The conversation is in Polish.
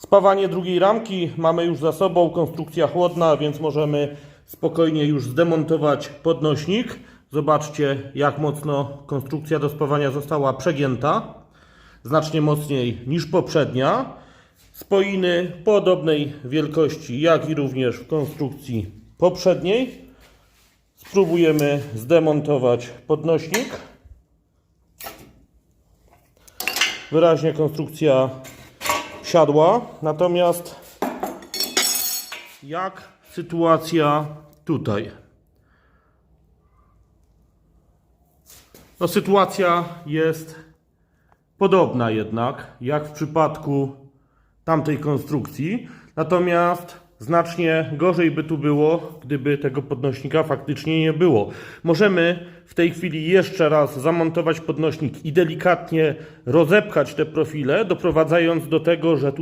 Spawanie drugiej ramki mamy już za sobą, konstrukcja chłodna, więc możemy spokojnie już zdemontować podnośnik. Zobaczcie, jak mocno konstrukcja do spawania została przegięta. Znacznie mocniej niż poprzednia. Spoiny podobnej wielkości, jak i również w konstrukcji poprzedniej. Spróbujemy zdemontować podnośnik. Wyraźnie konstrukcja siadła, natomiast jak sytuacja tutaj? No sytuacja jest podobna jednak, jak w przypadku tamtej konstrukcji, natomiast znacznie gorzej by tu było, gdyby tego podnośnika faktycznie nie było. Możemy w tej chwili jeszcze raz zamontować podnośnik i delikatnie rozepchać te profile, doprowadzając do tego, że tutaj